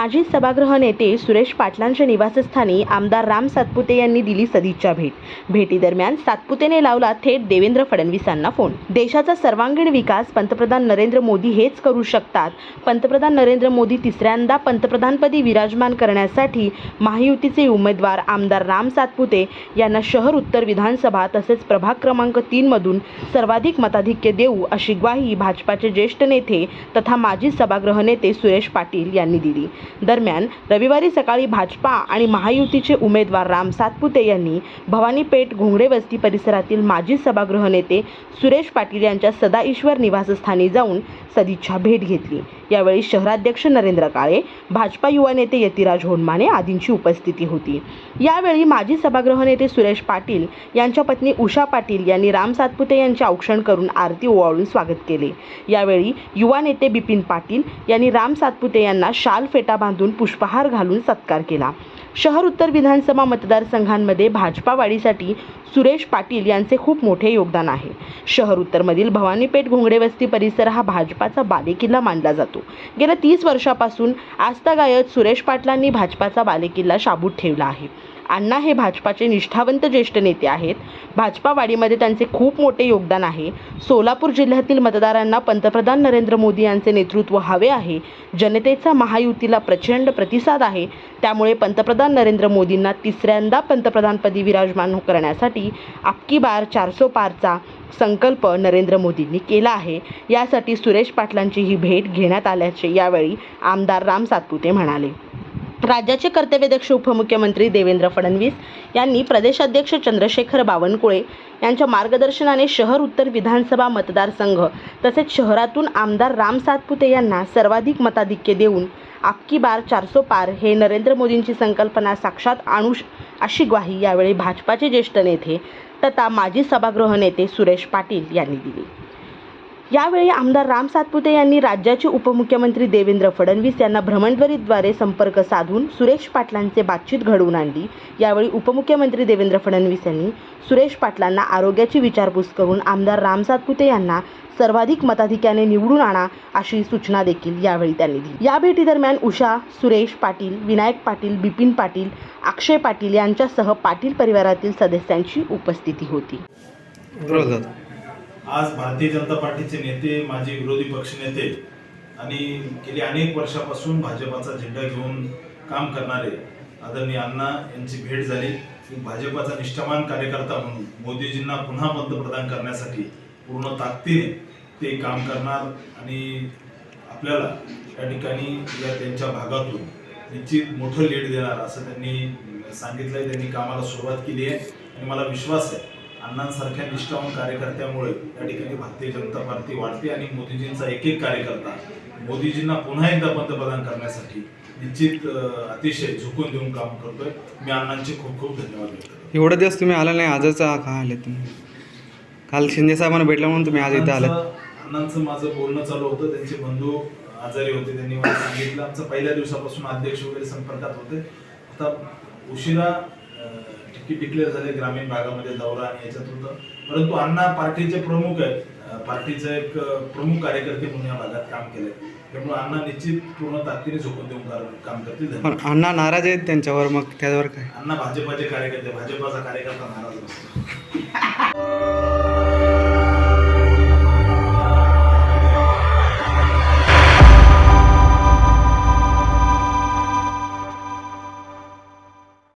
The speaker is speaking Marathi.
माजी सभागृह नेते सुरेश पाटलांच्या निवासस्थानी आमदार राम सातपुते यांनी दिली सदिच्छा भेट. भेटीदरम्यान सातपुतेने लावला थेट देवेंद्र फडणवीसांना फोन. देशाचा सर्वांगीण विकास पंतप्रधान नरेंद्र मोदी हेच करू शकतात. पंतप्रधान नरेंद्र मोदी तिसऱ्यांदा पंतप्रधानपदी विराजमान करण्यासाठी महायुतीचे उमेदवार आमदार राम सातपुते यांना शहर उत्तर विधानसभा तसेच प्रभाग क्रमांक तीनमधून सर्वाधिक मताधिक्य देऊ अशी ग्वाही भाजपाचे ज्येष्ठ नेते तथा माजी सभागृह नेते सुरेश पाटील यांनी दिली. दरम्यान रविवारी सकाळी भाजपा आणि महायुतीचे उमेदवार राम सातपुते यांनी भवानीपेठ घोंगडे वस्ती परिसरातील माजी सभागृह नेते सुरेश पाटील यांच्या सदाईश्वर निवासस्थानी जाऊन सदिच्छा भेट घेतली. यावेळी शहराध्यक्ष नरेंद्र काळे भाजपा युवा नेते यतिराज होनमाने आदींची उपस्थिती होती. यावेळी माजी सभागृह नेते सुरेश पाटील यांच्या पत्नी उषा पाटील यांनी राम सातपुते यांचे औक्षण करून आरती ओवाळून स्वागत केले. यावेळी युवा नेते बिपिन पाटील यांनी राम सातपुते यांना शाल फेटा बांधून पुष्पहार घालून सत्कार केला. शहर उत्तर विधानसभा मतदारसंघांमध्ये भाजपा वाढीसाठी सुरेश पाटील यांचे खूप मोठे योगदान आहे. शहर उत्तरमधील भवानीपेठ घोंगडे वस्ती परिसर हा भाजपाचा बालेकिल्ला मानला जातो. गेल्या तीस वर्षापासून आस्थागायत सुरेश पाटलांनी भाजपाचा बालेकिल्ला शाबूत ठेवला आहे. अण्णा हे भाजपाचे निष्ठावंत ज्येष्ठ नेते आहेत. भाजपा वाढीमध्ये त्यांचे खूप मोठे योगदान आहे. सोलापूर जिल्ह्यातील मतदारांना पंतप्रधान नरेंद्र मोदी यांचे नेतृत्व हवे आहे. जनतेचा महायुतीला प्रचंड प्रतिसाद आहे. त्यामुळे पंतप्रधान नरेंद्र मोदींना तिसऱ्यांदा पंतप्रधानपदी विराजमान करण्यासाठी अबकी बार चारसो पारचा संकल्प नरेंद्र मोदींनी केला आहे. यासाठी सुरेश पाटलांची ही भेट घेण्यात आल्याचे यावेळी आमदार राम सातपुते म्हणाले. राज्याचे कर्तव्यदक्ष उपमुख्यमंत्री देवेंद्र फडणवीस यांनी प्रदेशाध्यक्ष चंद्रशेखर बावनकुळे यांच्या मार्गदर्शनाने शहर उत्तर विधानसभा मतदारसंघ तसेच शहरातून आमदार राम सातपुते यांना सर्वाधिक मताधिक्य देऊन आपकी बार चारसो पार हे नरेंद्र मोदींची संकल्पना साक्षात आणू अशी ग्वाही यावेळी भाजपाचे ज्येष्ठ नेते तथा माजी सभागृह नेते सुरेश पाटील यांनी दिली. यावेळी आमदार राम सातपुते यांनी राज्याचे उपमुख्यमंत्री देवेंद्र फडणवीस यांना भ्रमणध्वनीद्वारे संपर्क साधून सुरेश पाटलांचे बातचीत घडवून आणली. यावेळी उपमुख्यमंत्री देवेंद्र फडणवीस यांनी सुरेश पाटलांना आरोग्याची विचारपूस करून आमदार राम सातपुते यांना सर्वाधिक मताधिक्याने निवडून आणा अशी सूचना देखील यावेळी त्यांनी दिली. या भेटीदरम्यान उषा सुरेश पाटील विनायक पाटील बिपिन पाटील अक्षय पाटील यांच्यासह पाटील परिवारातील सदस्यांची उपस्थिती होती. आज भारतीय जनता पार्टीचे नेते माजी विरोधी पक्षनेते आणि गेली अनेक वर्षापासून भाजपाचा झेंडा घेऊन काम करणारे आदरणीय अण्णा यांची भेट झाली. मी भाजपाचा निष्ठावान कार्यकर्ता म्हणून मोदीजींना पुन्हा पंतप्रधान करण्यासाठी पूर्ण ताकदीने ते काम करणार आणि आपल्याला या ठिकाणी या त्यांच्या भागातून निश्चित मोठं लीड देणार असं त्यांनी सांगितलंय. त्यांनी कामाला सुरुवात केली आहे आणि मला विश्वास आहे. अण्णांसारख्या निष्ठावान कार्यकर्त्यामुळे या ठिकाणी भारतीय जनता पार्टी वाढते आणि मोदीजींचा एक एक कार्यकर्ता मोदीजींना पुन्हा एकदा पंतप्रधान करण्यासाठी निश्चित अतिशय झुकून देऊन काम करतोय. मी अण्णांचे खूप खूप धन्यवाद एवढे दिवस तुम्ही आला नाही आजच का? आले तुम्ही? काल शिंदे साहेबांना भेटला म्हणून तुम्ही आज इथं आले अण्णांचं अण्णांचं माझं बोलणं चालू होतं. त्यांचे बंधू आजारी होते त्यांनी मला सांगितलं. आमचं पहिल्या दिवसापासून अध्यक्ष वगैरे संपर्कात होते. आता उशिरा तिकीट डिक्लेअर झाले ग्रामीण भागामध्ये दौरा आणि याच्यात होतं परंतु अण्णा पार्टीचे प्रमुख आहेत. पार्टीचे एक प्रमुख कार्यकर्ते म्हणून या भागात काम केलंय. त्यामुळे अण्णा निश्चित पूर्ण ताकदीने झोकून देऊन काम करतील. पण. अण्णा नाराज आहेत त्यांच्यावर मग त्यावर काय? अण्णा भाजपाचे कार्यकर्ते भाजपाचा कार्यकर्ता नाराज नसतो.